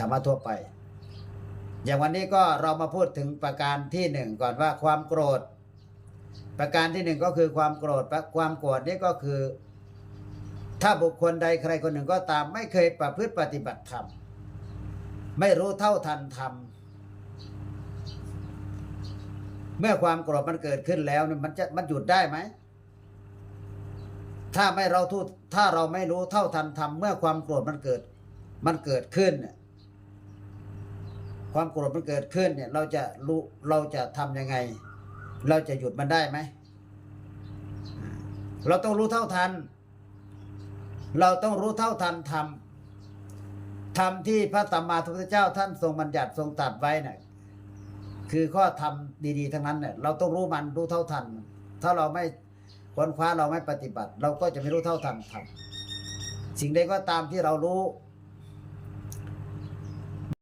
ธรรมะทั่วไป อย่างวันนี้ก็เรามาพูดถึงประการที่หนึ่งก่อนว่าความโกรธ ประการที่หนึ่งก็คือความโกรธความโกรธนี่ก็คือ ถ้าบุคคลใดใครคนหนึ่งก็ตาม ไม่เคยประพฤติปฏิบัติธรรมไม่รู้เท่าทันธรรมเมื่อความโกรธมันเกิดขึ้นแล้วเนี่ยมันจะมันหยุดได้ไหมถ้าไม่เราทุถ้าเราไม่รู้เท่าทันธรรมเมื่อความโกรธมันเกิด มันเกิดขึ้นเนี่ย ความโกรธมันเกิดขึ้นเนี่ยเราจะรู้เราจะทำยังไง เราจะหยุดมันได้ไหม เราต้องรู้เท่าทัน เราต้องรู้เท่าทันธรรมธรรมที่พระสัมมาสัมพุทธเจ้าท่านทรงบัญญัติทรงตัดไว้เนี่ยคือข้อธรรมดี ๆ ทั้งนั้นเนี่ยเราต้องรู้มันรู้เท่าทัน ถ้าเราไม่ค้นคว้าเราไม่ปฏิบัติ เราก็จะไม่รู้เท่าทันธรรมสิ่งใดก็ตามที่เรารู้